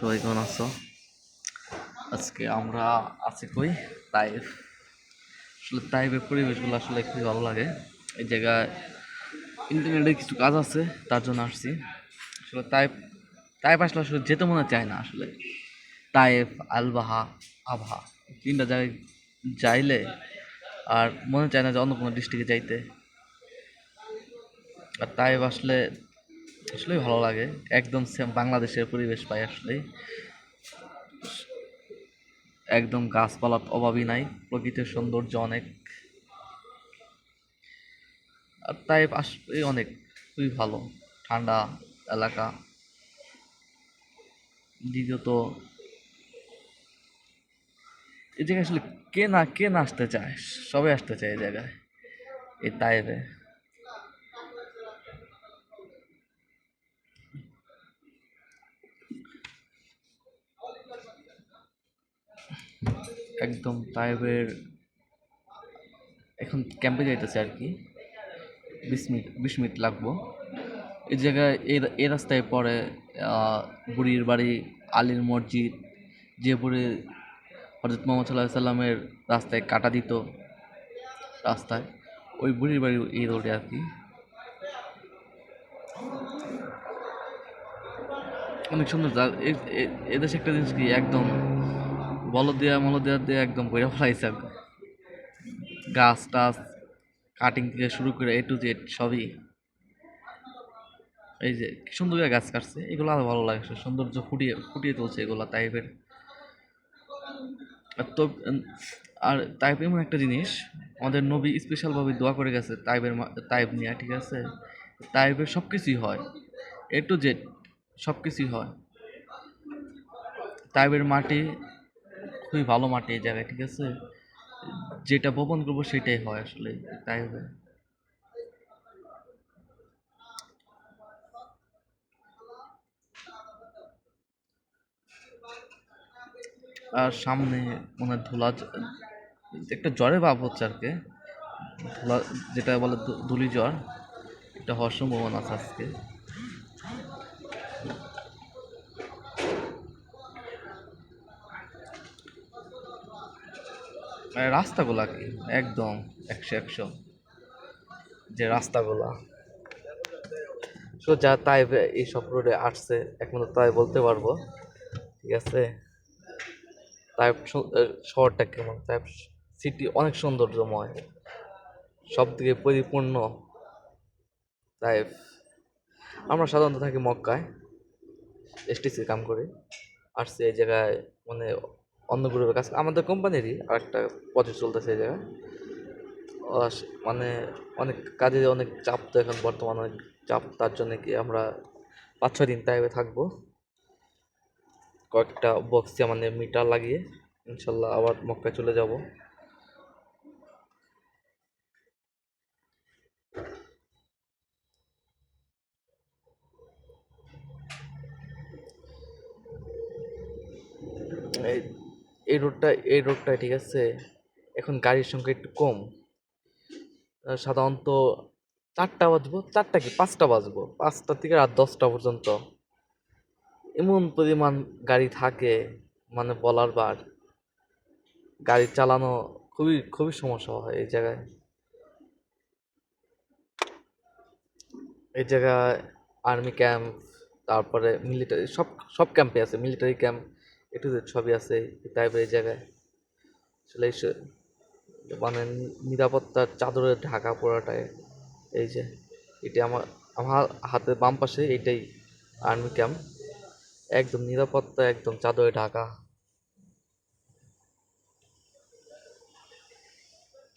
সবাই কেমন আছো? আজকে আমরা আছি কই? তাইফ আসলে তাইফের পরিবেশগুলো আসলে খুবই ভালো লাগে। এই জায়গায় ইন্টারনেটে কিছু কাজ আছে, তার জন্য আসছি। আসলে তাইফ তাইফ আসলে আসলে যেতে মনে চায় না আসলে। তাইফ আলবাহা, আবহা তিনটা জায়গায় যাইলে আর মনে চায় না যে অন্য কোনো ডিস্ট্রিক্টে যাইতে। আর তাইফ আসলে আসলেই ভালো লাগে। একদম সেম বাংলাদেশের পরিবেশ পাই আসলে একদম গাছপালার অভাবই নাই, প্রকৃতির সৌন্দর্য অনেক। আর তাই আসলে অনেক, খুবই ভালো, ঠান্ডা এলাকা। দ্বিতীয়ত, এই জায়গায় আসলে কে না কে না আসতে চায়? সবাই আসতে চায় এই জায়গায়, এই তাইবে একদম তাইবের এখন ক্যাম্পে যাইতেছে আর কি। বিশ মিনিট বিশ মিনিট লাগবো। এই জায়গায়, এই রাস্তায় পরে বুড়ির বাড়ি, আলীর মসজিদ, যে বুড়ি হজরত মোহাম্মদ সাল্লাহ সাল্লামের রাস্তায় কাটা দিত রাস্তায়, ওই বুড়ির বাড়ি এই রোডে আর কি। অনেক সুন্দর এদেশে একটা জিনিস কি, একদম বলদ দেওয়া মলদ দেওয়া দিয়ে একদম করে ফেলাইছে। গাছ টাছ কাটিং থেকে শুরু করে এ টু জেড সবই। এই যে সুন্দর করে গাছ কাটছে, এগুলো আরও ভালো লাগে সৌন্দর্য ফুটিয়ে ফুটিয়ে তুলছে এগুলো টাইপের আর তো, আর টাইপ এমন একটা জিনিস, আমাদের নবী স্পেশালভাবে দোয়া করে গেছে তাইবের তাইব নিয়ে, ঠিক আছে? তাইবের সব কিছুই হয় এ টু জেড সব কিছুই হয়। তাইবের মাটি খুবই ভালো মাটি এই জায়গায়, ঠিক আছে? যেটা বপন করব সেটাই হয় আসলে, তাই হবে। আর সামনে মনে হয় ধুলা একটা জ্বরের ভাব হচ্ছে আর কি। ধুলা যেটা বলে ধুলি জ্বর, এটা হওয়ার সম্ভাবনা আছে আজকে। আর রাস্তাগুলা কি? একদম একশো একশো যে রাস্তাগুলা। সো যা তাই এই সব রোডে আসছে একমাত্র তাই বলতে পারব, ঠিক আছে? তাই শহরটা কেমন? তাই সিটি অনেক সৌন্দর্যময়, সব দিকে পরিপূর্ণ। তাই আমরা সাধারণত থাকি মক্কায় এসটিসি কাম করি। আসছে এই জায়গায় মানে অন্য গ্রুপের কাছে। আমাদের কোম্পানিরই আরেকটা প্রজেক্ট চলতেছে এই জায়গায়। মানে অনেক কাজে অনেক চাপ তো এখন বর্তমানে, অনেক চাপ। তার জন্য কি আমরা পাঁচ, ছয় দিন টাইমে থাকব। কয়েকটা বক্সে মানে মিটার লাগিয়ে ইনশাল্লাহ আবার মক্কায় চলে যাব। এই এই রোডটা এই রোডটা ঠিক আছে। এখন গাড়ির সংখ্যা একটু কম। সাধারণত চারটা বাজবো। চারটা কি? পাঁচটা বাজবো। পাঁচটা থেকে রাত দশটা পর্যন্ত। এমন পরিমাণ গাড়ি থাকে মানে বলার বার। গাড়ি চালানো খুবই খুবই সমস্যা হয় এই জায়গায়। এই জায়গায় আর্মি ক্যাম্প, তারপরে মিলিটারি, সব সব ক্যাম্পে আছে। মিলিটারি ক্যাম্প একটু সবই আছে টাইপের এই জায়গায়। আসলে মানে নিরাপত্তার চাদরে ঢাকা পড়াটায় এই যে, এটা আমার আমার হাতের বাম পাশে এইটাই আর্মি ক্যাম্প একদম নিরাপত্তা, একদম চাদরে ঢাকা।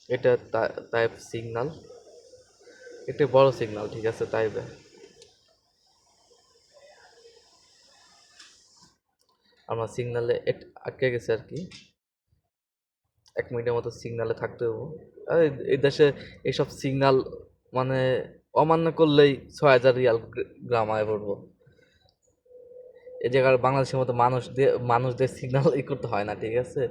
এটা টাইপ সিগনাল এটা বড় সিগনাল ঠিক আছে তাইবে আমরা সিগনালে আটকে গেছে আর কি। এক মিনিটের মতো সিগনালে থাকতে হব। এই- দেশে এইসব সিগনাল মানে অমান্য করলেই ছয় হাজার রিয়াল গ্রাম আয় পড়ব এই জায়গায় বাংলাদেশের মতো মানুষ মানুষদের সিগনাল ই করতে হয় না, ঠিক আছে?